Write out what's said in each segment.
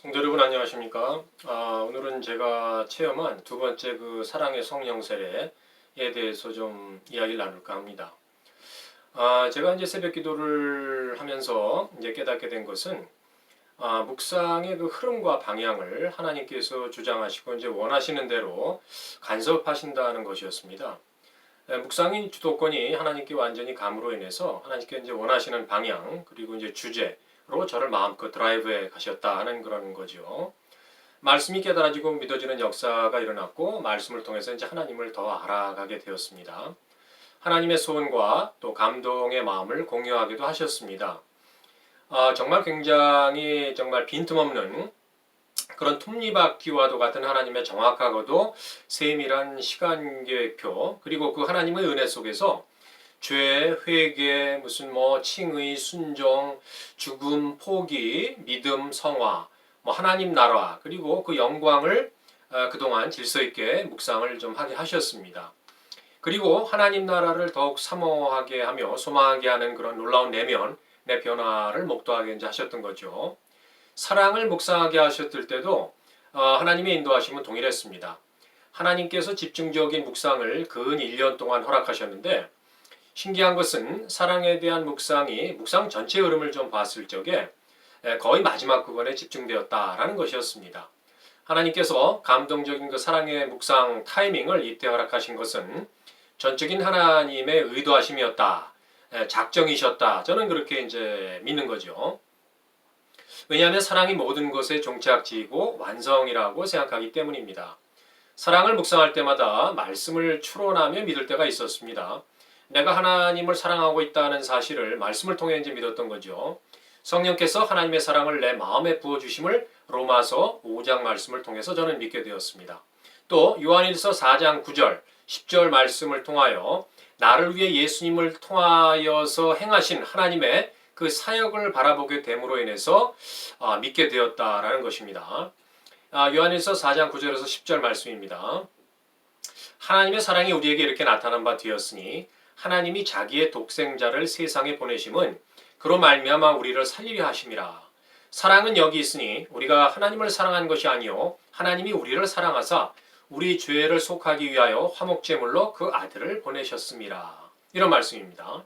성도 여러분 안녕하십니까? 아, 오늘은 제가 체험한 두 번째 그 사랑의 성령 세례에 대해서 좀 이야기를 나눌까 합니다. 아, 제가 이제 새벽 기도를 하면서 이제 깨닫게 된 것은 아, 묵상의 그 흐름과 방향을 하나님께서 주장하시고 이제 원하시는 대로 간섭하신다는 것이었습니다. 에, 묵상의 주도권이 하나님께 완전히 감으로 인해서 하나님께 이제 원하시는 방향 그리고 이제 주제 로 저를 마음껏 드라이브해 가셨다 하는 그런 거죠. 말씀이 깨달아지고 믿어지는 역사가 일어났고 말씀을 통해서 이제 하나님을 더 알아가게 되었습니다. 하나님의 소원과 또 감동의 마음을 공유하기도 하셨습니다. 아, 정말 굉장히 정말 빈틈없는 그런 톱니바퀴와도 같은 하나님의 정확하고도 세밀한 시간 계획표 그리고 그 하나님의 은혜 속에서 죄, 회개, 무슨 뭐 칭의, 순종, 죽음, 포기, 믿음, 성화, 뭐 하나님 나라 그리고 그 영광을 어, 그동안 질서 있게 묵상을 좀 하게 하셨습니다. 그리고 하나님 나라를 더욱 사모하게 하며 소망하게 하는 그런 놀라운 내면, 내 변화를 목도하게 하셨던 거죠. 사랑을 묵상하게 하셨을 때도 어, 하나님의 인도하심은 동일했습니다. 하나님께서 집중적인 묵상을 근 1년 동안 허락하셨는데 신기한 것은 사랑에 대한 묵상이 묵상 전체 흐름을 좀 봤을 적에 거의 마지막 부분에 집중되었다라는 것이었습니다. 하나님께서 감동적인 그 사랑의 묵상 타이밍을 이때 허락하신 것은 전적인 하나님의 의도하심이었다. 작정이셨다. 저는 그렇게 이제 믿는 거죠. 왜냐하면 사랑이 모든 것의 종착지이고 완성이라고 생각하기 때문입니다. 사랑을 묵상할 때마다 말씀을 추론하며 믿을 때가 있었습니다. 내가 하나님을 사랑하고 있다는 사실을 말씀을 통해 이제 믿었던 거죠. 성령께서 하나님의 사랑을 내 마음에 부어 주심을 로마서 5장 말씀을 통해서 저는 믿게 되었습니다. 또 요한일서 4장 9절, 10절 말씀을 통하여 나를 위해 예수님을 통하여서 행하신 하나님의 그 사역을 바라보게 됨으로 인해서 아, 믿게 되었다라는 것입니다. 아, 요한일서 4장 9절에서 10절 말씀입니다. 하나님의 사랑이 우리에게 이렇게 나타난 바 되었으니 하나님이 자기의 독생자를 세상에 보내심은 그로 말미암아 우리를 살리려 하심이라. 사랑은 여기 있으니 우리가 하나님을 사랑한 것이 아니요 하나님이 우리를 사랑하사 우리 죄를 속하기 위하여 화목제물로 그 아들을 보내셨습니다. 이런 말씀입니다.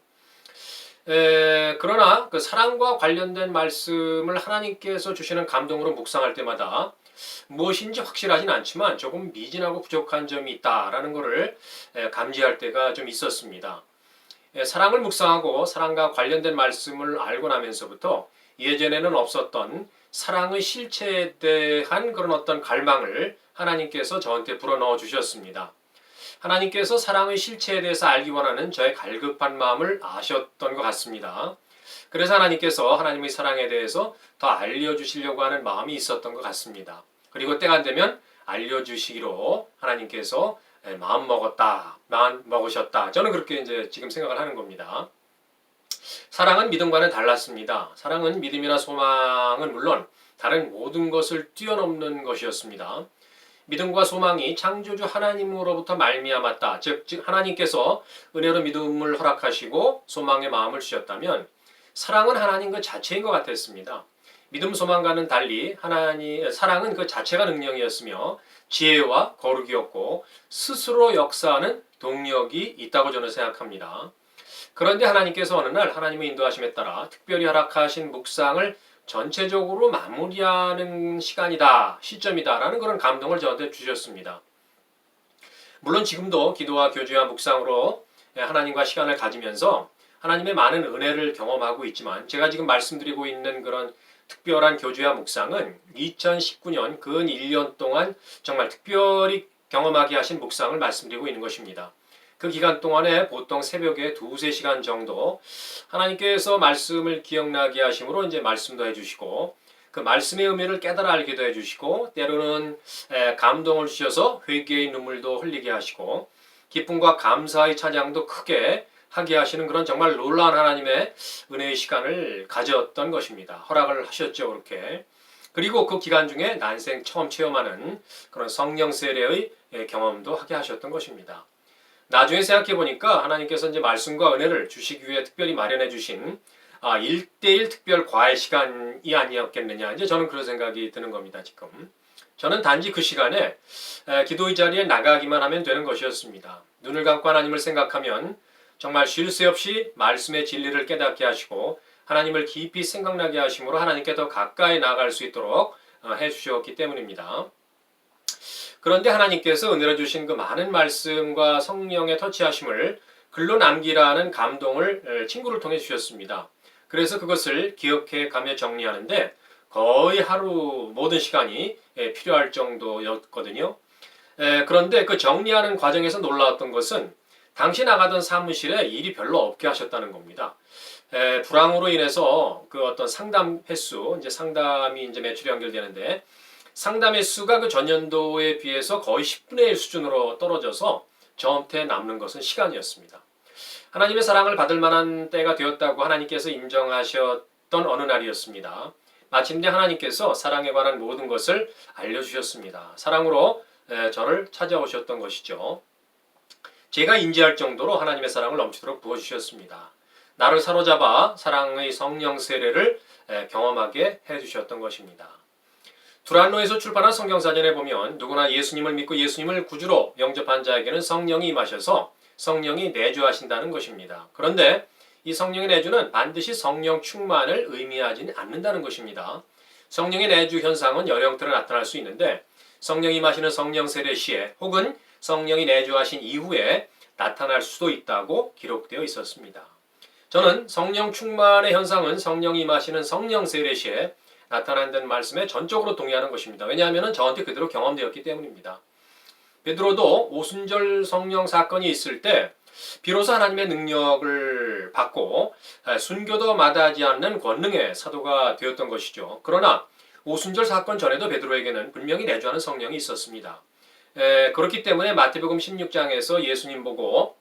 에, 그러나 그 사랑과 관련된 말씀을 하나님께서 주시는 감동으로 묵상할 때마다 무엇인지 확실하진 않지만 조금 미진하고 부족한 점이 있다라는 것을 감지할 때가 좀 있었습니다. 사랑을 묵상하고 사랑과 관련된 말씀을 알고 나면서부터 예전에는 없었던 사랑의 실체에 대한 그런 어떤 갈망을 하나님께서 저한테 불어넣어 주셨습니다. 하나님께서 사랑의 실체에 대해서 알기 원하는 저의 갈급한 마음을 아셨던 것 같습니다. 그래서 하나님께서 하나님의 사랑에 대해서 더 알려주시려고 하는 마음이 있었던 것 같습니다. 그리고 때가 되면 알려주시기로 하나님께서 마음 먹었다, 마음 먹으셨다. 저는 그렇게 이제 지금 생각을 하는 겁니다. 사랑은 믿음과는 달랐습니다. 사랑은 믿음이나 소망은 물론 다른 모든 것을 뛰어넘는 것이었습니다. 믿음과 소망이 창조주 하나님으로부터 말미암았다. 즉, 즉 하나님께서 은혜로 믿음을 허락하시고 소망의 마음을 주셨다면 사랑은 하나님 그 자체인 것 같았습니다. 믿음 소망과는 달리 하나님 사랑은 그 자체가 능력이었으며 지혜와 거룩이었고 스스로 역사하는 동력이 있다고 저는 생각합니다. 그런데 하나님께서 어느 날 하나님의 인도하심에 따라 특별히 허락하신 묵상을 전체적으로 마무리하는 시간이다, 시점이다라는 그런 감동을 저한테 주셨습니다. 물론 지금도 기도와 교제와 묵상으로 하나님과 시간을 가지면서 하나님의 많은 은혜를 경험하고 있지만 제가 지금 말씀드리고 있는 그런 특별한 교주와 묵상은 2019년 근 1년 동안 정말 특별히 경험하게 하신 묵상을 말씀드리고 있는 것입니다. 그 기간 동안에 보통 새벽에 두세 시간 정도 하나님께서 말씀을 기억나게 하심으로 이제 말씀도 해주시고 그 말씀의 의미를 깨달아 알게도 해주시고 때로는 감동을 주셔서 회개의 눈물도 흘리게 하시고 기쁨과 감사의 찬양도 크게 하게 하시는 그런 정말 놀라운 하나님의 은혜의 시간을 가졌던 것입니다. 허락을 하셨죠, 그렇게. 그리고 그 기간 중에 난생 처음 체험하는 그런 성령 세례의 경험도 하게 하셨던 것입니다. 나중에 생각해 보니까 하나님께서 이제 말씀과 은혜를 주시기 위해 특별히 마련해 주신 아, 1대1 특별 과외 시간이 아니었겠느냐. 이제 저는 그런 생각이 드는 겁니다, 지금. 저는 단지 그 시간에 에, 기도의 자리에 나가기만 하면 되는 것이었습니다. 눈을 감고 하나님을 생각하면 정말 쉴 새 없이 말씀의 진리를 깨닫게 하시고 하나님을 깊이 생각나게 하심으로 하나님께 더 가까이 나아갈 수 있도록 어, 해주셨기 때문입니다. 그런데 하나님께서 은혜로 주신 그 많은 말씀과 성령의 터치하심을 글로 남기라는 감동을 에, 친구를 통해 주셨습니다. 그래서 그것을 기억해 가며 정리하는데 거의 하루 모든 시간이 에, 필요할 정도였거든요. 에, 그런데 그 정리하는 과정에서 놀라웠던 것은 당시 나가던 사무실에 일이 별로 없게 하셨다는 겁니다. 에, 불황으로 인해서 그 어떤 상담 횟수, 이제 상담이 이제 매출이 연결되는데 상담 횟수가 그 전년도에 비해서 거의 10분의 1 수준으로 떨어져서 저한테 남는 것은 시간이었습니다. 하나님의 사랑을 받을 만한 때가 되었다고 하나님께서 인정하셨던 어느 날이었습니다. 마침내 하나님께서 사랑에 관한 모든 것을 알려주셨습니다. 사랑으로 에, 저를 찾아오셨던 것이죠. 제가 인지할 정도로 하나님의 사랑을 넘치도록 부어주셨습니다. 나를 사로잡아 사랑의 성령 세례를 에, 경험하게 해주셨던 것입니다. 두란노에서 출판한 성경사전에 보면 누구나 예수님을 믿고 예수님을 구주로 영접한 자에게는 성령이 임하셔서 성령이 내주하신다는 것입니다. 그런데 이 성령의 내주는 반드시 성령 충만을 의미하지는 않는다는 것입니다. 성령의 내주 현상은 형태로 나타날 수 있는데 성령이 마시는 성령 세례 시에 혹은 성령이 내주하신 이후에 나타날 수도 있다고 기록되어 있었습니다. 저는 성령 충만의 현상은 성령이 마시는 성령 세례 시에 나타난다는 말씀에 전적으로 동의하는 것입니다. 왜냐하면 저한테 그대로 경험되었기 때문입니다. 베드로도 오순절 성령 사건이 있을 때 비로소 하나님의 능력을 받고 순교도 마다하지 않는 권능의 사도가 되었던 것이죠. 그러나 오순절 사건 전에도 베드로에게는 분명히 내주하는 성령이 있었습니다. 에, 그렇기 때문에 마태복음 16장에서 예수님 보고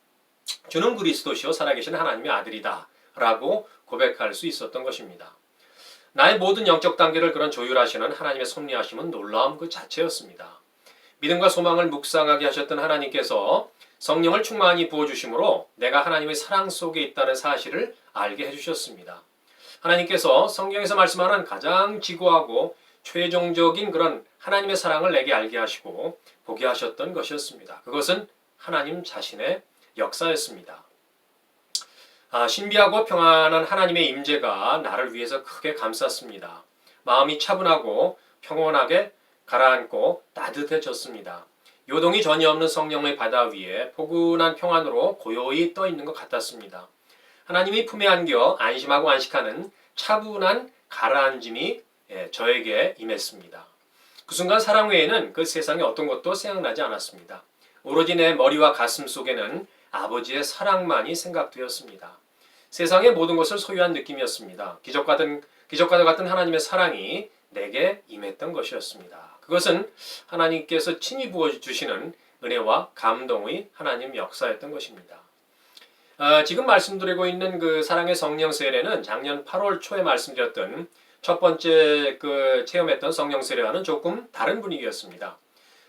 주는 그리스도시요 살아계신 하나님의 아들이다 라고 고백할 수 있었던 것입니다. 나의 모든 영적 단계를 그런 조율하시는 하나님의 섭리하심은 놀라움 그 자체였습니다. 믿음과 소망을 묵상하게 하셨던 하나님께서 성령을 충만히 부어주심으로 내가 하나님의 사랑 속에 있다는 사실을 알게 해주셨습니다. 하나님께서 성경에서 말씀하는 가장 지고하고 최종적인 그런 하나님의 사랑을 내게 알게 하시고 보게 하셨던 것이었습니다. 그것은 하나님 자신의 역사였습니다. 아, 신비하고 평안한 하나님의 임재가 나를 위해서 크게 감쌌습니다. 마음이 차분하고 평온하게 가라앉고 따뜻해졌습니다. 요동이 전혀 없는 성령의 바다 위에 포근한 평안으로 고요히 떠 있는 것 같았습니다. 하나님이 품에 안겨 안심하고 안식하는 차분한 가라앉음이 예, 저에게 임했습니다. 그 순간 사랑 외에는 그 세상에 어떤 것도 생각나지 않았습니다. 오로지 내 머리와 가슴 속에는 아버지의 사랑만이 생각되었습니다. 세상의 모든 것을 소유한 느낌이었습니다. 기적과 같은, 기적과 같은 하나님의 사랑이 내게 임했던 것이었습니다. 그것은 하나님께서 친히 부어 주시는 은혜와 감동의 하나님 역사였던 것입니다. 아, 지금 말씀드리고 있는 그 사랑의 성령 세례는 작년 8월 초에 말씀드렸던 첫 번째 그 체험했던 성령 세례와는 조금 다른 분위기였습니다.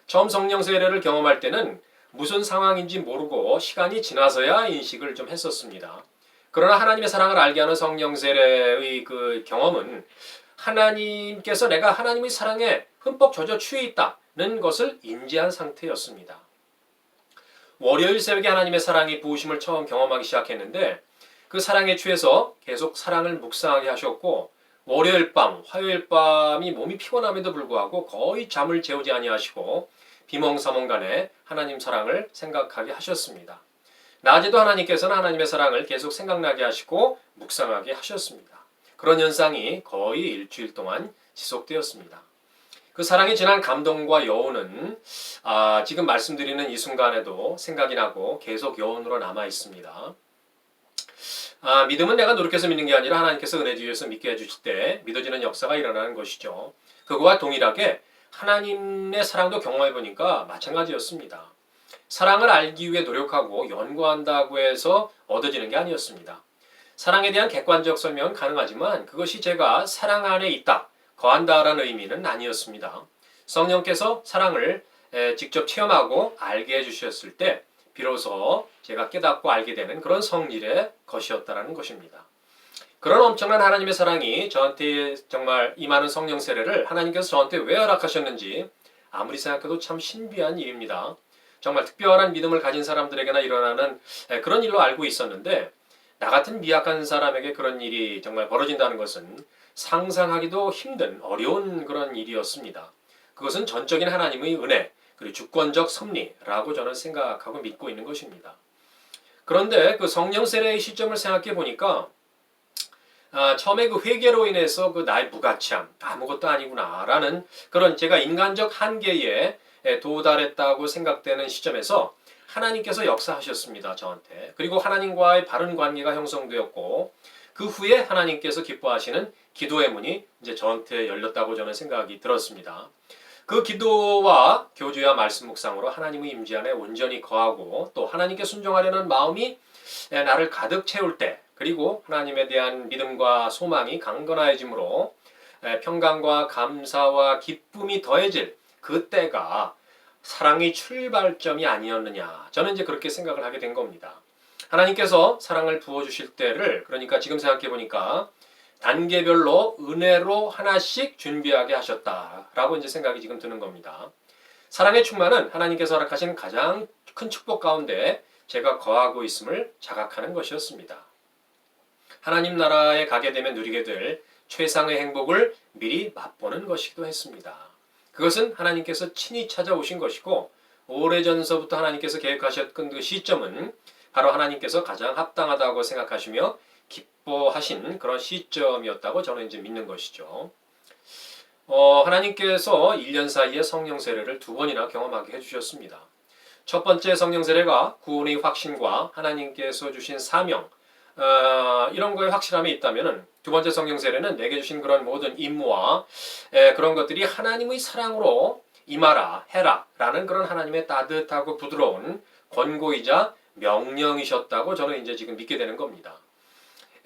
처음 성령 세례를 경험할 때는 무슨 상황인지 모르고 시간이 지나서야 인식을 좀 했었습니다. 그러나 하나님의 사랑을 알게 하는 성령 세례의 그 경험은 하나님께서 내가 하나님의 사랑에 흠뻑 젖어 취해 있다는 것을 인지한 상태였습니다. 월요일 새벽에 하나님의 사랑이 부으심을 처음 경험하기 시작했는데 그 사랑에 취해서 계속 사랑을 묵상하게 하셨고 월요일 밤, 화요일 밤이 몸이 피곤함에도 불구하고 거의 잠을 재우지 아니하시고 비몽사몽간에 하나님 사랑을 생각하게 하셨습니다. 낮에도 하나님께서는 하나님의 사랑을 계속 생각나게 하시고 묵상하게 하셨습니다. 그런 현상이 거의 일주일 동안 지속되었습니다. 그 사랑이 지난 감동과 여운은 아, 지금 말씀드리는 이 순간에도 생각이 나고 계속 여운으로 남아 있습니다. 아, 믿음은 내가 노력해서 믿는 게 아니라 하나님께서 은혜 주셔서 믿게 해주실 때 믿어지는 역사가 일어나는 것이죠. 그거와 동일하게 하나님의 사랑도 경험해 보니까 마찬가지였습니다. 사랑을 알기 위해 노력하고 연구한다고 해서 얻어지는 게 아니었습니다. 사랑에 대한 객관적 설명은 가능하지만 그것이 제가 사랑 안에 있다, 거한다라는 의미는 아니었습니다. 성령께서 사랑을 직접 체험하고 알게 해주셨을 때 비로소 제가 깨닫고 알게 되는 그런 성질의 것이었다라는 것입니다. 그런 엄청난 하나님의 사랑이 저한테 정말 임하는 성령 세례를 하나님께서 저한테 왜 허락하셨는지 아무리 생각해도 참 신비한 일입니다. 정말 특별한 믿음을 가진 사람들에게나 일어나는 에, 그런 일로 알고 있었는데 나 같은 미약한 사람에게 그런 일이 정말 벌어진다는 것은 상상하기도 힘든 어려운 그런 일이었습니다. 그것은 전적인 하나님의 은혜 그리고 주권적 섭리라고 저는 생각하고 믿고 있는 것입니다. 그런데 그 성령 세례의 시점을 생각해 보니까 아, 처음에 그 회개로 인해서 그 나의 무가치함 아무것도 아니구나라는 그런 제가 인간적 한계에 에, 도달했다고 생각되는 시점에서 하나님께서 역사하셨습니다 저한테 그리고 하나님과의 바른 관계가 형성되었고 그 후에 하나님께서 기뻐하시는 기도의 문이 이제 저한테 열렸다고 저는 생각이 들었습니다. 그 기도와 교주와 말씀 묵상으로 하나님의 임재 안에 온전히 거하고 또 하나님께 순종하려는 마음이 에, 나를 가득 채울 때 그리고 하나님에 대한 믿음과 소망이 강건해짐으로 에, 평강과 감사와 기쁨이 더해질 그때가 사랑의 출발점이 아니었느냐 저는 이제 그렇게 생각을 하게 된 겁니다. 하나님께서 사랑을 부어주실 때를 그러니까 지금 생각해 보니까 단계별로 은혜로 하나씩 준비하게 하셨다라고 이제 생각이 지금 드는 겁니다. 사랑의 충만은 하나님께서 허락하신 가장 큰 축복 가운데 제가 거하고 있음을 자각하는 것이었습니다. 하나님 나라에 가게 되면 누리게 될 최상의 행복을 미리 맛보는 것이기도 했습니다. 그것은 하나님께서 친히 찾아오신 것이고 오래전서부터 하나님께서 계획하셨던 그 시점은 바로 하나님께서 가장 합당하다고 생각하시며 기뻐하신 그런 시점이었다고 저는 이제 믿는 것이죠. 어, 하나님께서 1년 사이에 성령 세례를 두 번이나 경험하게 해주셨습니다. 첫 번째 성령 세례가 구원의 확신과 하나님께서 주신 사명, 어, 이런 거에 확실함이 있다면 두 번째 성령 세례는 내게 주신 그런 모든 임무와 에, 그런 것들이 하나님의 사랑으로 임하라, 해라 라는 그런 하나님의 따뜻하고 부드러운 권고이자 명령이셨다고 저는 이제 지금 믿게 되는 겁니다.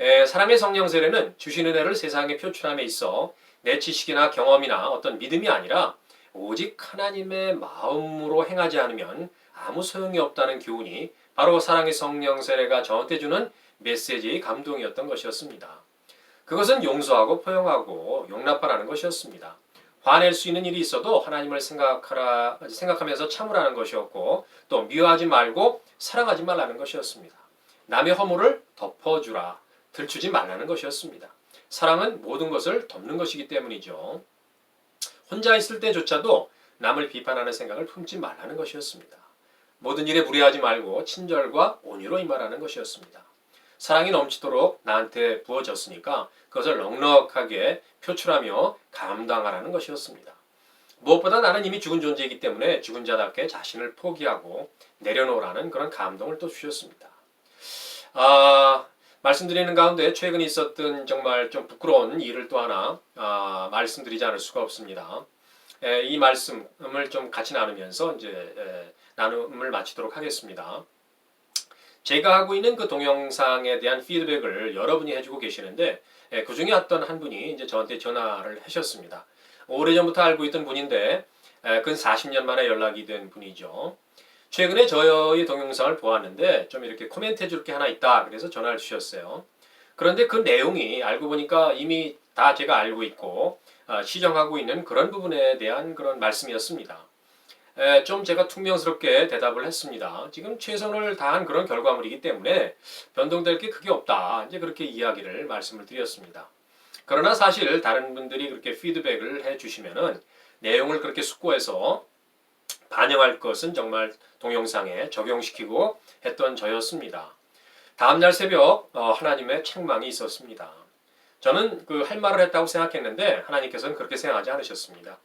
에, 사람의 성령 세례는 주신 은혜를 세상에 표출함에 있어 내 지식이나 경험이나 어떤 믿음이 아니라 오직 하나님의 마음으로 행하지 않으면 아무 소용이 없다는 교훈이 바로 사랑의 성령 세례가 저한테 주는 메시지의 감동이었던 것이었습니다. 그것은 용서하고 포용하고 용납하라는 것이었습니다. 화낼 수 있는 일이 있어도 하나님을 생각하라, 생각하면서 참으라는 것이었고 또 미워하지 말고 사랑하지 말라는 것이었습니다. 남의 허물을 덮어주라, 들추지 말라는 것이었습니다. 사랑은 모든 것을 덮는 것이기 때문이죠. 혼자 있을 때조차도 남을 비판하는 생각을 품지 말라는 것이었습니다. 모든 일에 무례하지 말고 친절과 온유로 임하라는 것이었습니다. 사랑이 넘치도록 나한테 부어졌으니까 그것을 넉넉하게 표출하며 감당하라는 것이었습니다. 무엇보다 나는 이미 죽은 존재이기 때문에 죽은 자답게 자신을 포기하고 내려놓으라는 그런 감동을 또 주셨습니다. 아, 말씀드리는 가운데 최근 있었던 정말 좀 부끄러운 일을 또 하나 아, 말씀드리지 않을 수가 없습니다. 에, 이 말씀을 좀 같이 나누면서 이제 에, 나눔을 마치도록 하겠습니다. 제가 하고 있는 그 동영상에 대한 피드백을 여러분이 해주고 계시는데 예, 그 중에 어떤 한 분이 이제 저한테 전화를 하셨습니다. 오래전부터 알고 있던 분인데 예, 근 40년 만에 연락이 된 분이죠. 최근에 저의 동영상을 보았는데 좀 이렇게 코멘트 해 줄 게 하나 있다 그래서 전화를 주셨어요. 그런데 그 내용이 알고 보니까 이미 다 제가 알고 있고 아, 시정하고 있는 그런 부분에 대한 그런 말씀이었습니다. 에, 좀 제가 퉁명스럽게 대답을 했습니다. 지금 최선을 다한 그런 결과물이기 때문에 변동될 게 크게 없다. 이제 그렇게 이야기를 말씀을 드렸습니다. 그러나 사실 다른 분들이 그렇게 피드백을 해 주시면은 내용을 그렇게 숙고해서 반영할 것은 정말 동영상에 적용시키고 했던 저였습니다. 다음날 새벽 어, 하나님의 책망이 있었습니다. 저는 그 할 말을 했다고 생각했는데 하나님께서는 그렇게 생각하지 않으셨습니다.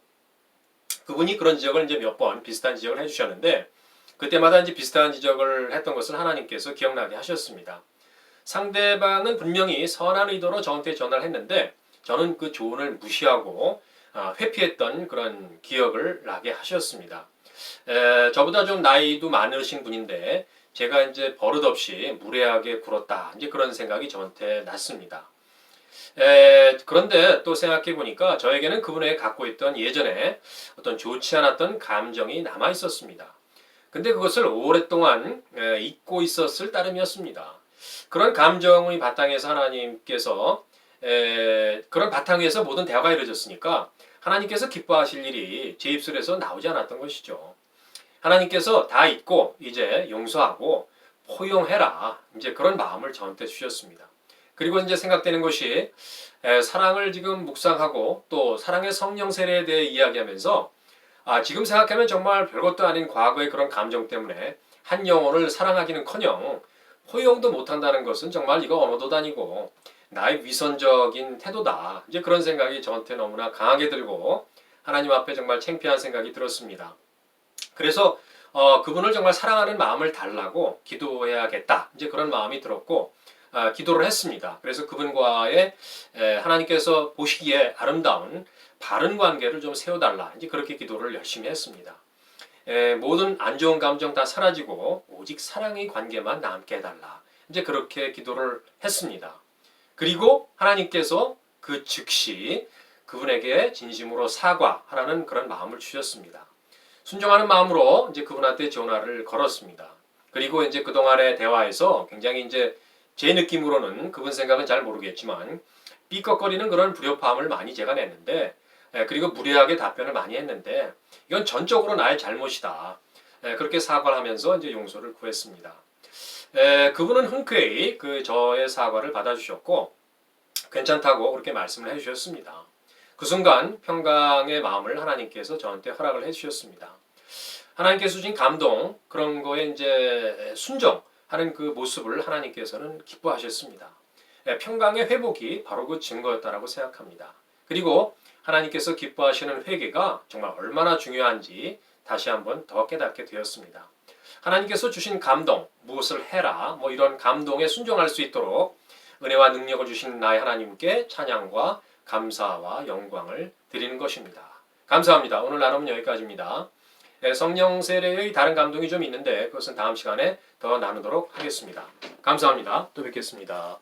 그분이 그런 지적을 이제 몇 번 비슷한 지적을 해주셨는데 그때마다 이제 비슷한 지적을 했던 것을 하나님께서 기억나게 하셨습니다. 상대방은 분명히 선한 의도로 저한테 전화를 했는데 저는 그 조언을 무시하고 아, 회피했던 그런 기억을 나게 하셨습니다. 에, 저보다 좀 나이도 많으신 분인데 제가 이제 버릇없이 무례하게 굴었다 이제 그런 생각이 저한테 났습니다. 에, 그런데 또 생각해 보니까 저에게는 그분에게 갖고 있던 예전에 어떤 좋지 않았던 감정이 남아 있었습니다. 근데 그것을 오랫동안 에, 잊고 있었을 따름이었습니다. 그런 감정의 바탕에서 하나님께서 에, 그런 바탕 위에서 모든 대화가 이루어졌으니까 하나님께서 기뻐하실 일이 제 입술에서 나오지 않았던 것이죠. 하나님께서 다 잊고 이제 용서하고 포용해라. 이제 그런 마음을 저한테 주셨습니다. 그리고 이제 생각되는 것이 에, 사랑을 지금 묵상하고 또 사랑의 성령 세례에 대해 이야기하면서 아, 지금 생각하면 정말 별것도 아닌 과거의 그런 감정 때문에 한 영혼을 사랑하기는커녕 포용도 못한다는 것은 정말 이거 언어도 아니고 나의 위선적인 태도다. 이제 그런 생각이 저한테 너무나 강하게 들고 하나님 앞에 정말 창피한 생각이 들었습니다. 그래서 어, 그분을 정말 사랑하는 마음을 달라고 기도해야겠다. 이제 그런 마음이 들었고 아, 기도를 했습니다. 그래서 그분과의 에, 하나님께서 보시기에 아름다운 바른 관계를 좀 세워달라. 이제 그렇게 기도를 열심히 했습니다. 에, 모든 안 좋은 감정 다 사라지고 오직 사랑의 관계만 남게 해달라. 이제 그렇게 기도를 했습니다. 그리고 하나님께서 그 즉시 그분에게 진심으로 사과하라는 그런 마음을 주셨습니다. 순종하는 마음으로 이제 그분한테 전화를 걸었습니다. 그리고 이제 그동안의 대화에서 굉장히 이제 제 느낌으로는 그분 생각은 잘 모르겠지만 삐걱거리는 그런 불협화음을 많이 제가 냈는데 예, 그리고 무례하게 답변을 많이 했는데 이건 전적으로 나의 잘못이다. 예, 그렇게 사과를 하면서 이제 용서를 구했습니다. 에, 그분은 흔쾌히 그 저의 사과를 받아주셨고 괜찮다고 그렇게 말씀을 해주셨습니다. 그 순간 평강의 마음을 하나님께서 저한테 허락을 해주셨습니다. 하나님께서 주신 감동 그런 거에 이제 순종하는 그 모습을 하나님께서는 기뻐하셨습니다. 에, 평강의 회복이 바로 그 증거였다라고 생각합니다. 그리고 하나님께서 기뻐하시는 회개가 정말 얼마나 중요한지 다시 한번 더 깨닫게 되었습니다. 하나님께서 주신 감동, 무엇을 해라, 뭐 이런 감동에 순종할 수 있도록 은혜와 능력을 주신 나의 하나님께 찬양과 감사와 영광을 드리는 것입니다. 감사합니다. 오늘 나눔은 여기까지입니다. 네, 성령 세례의 다른 감동이 좀 있는데 그것은 다음 시간에 더 나누도록 하겠습니다. 감사합니다. 또 뵙겠습니다.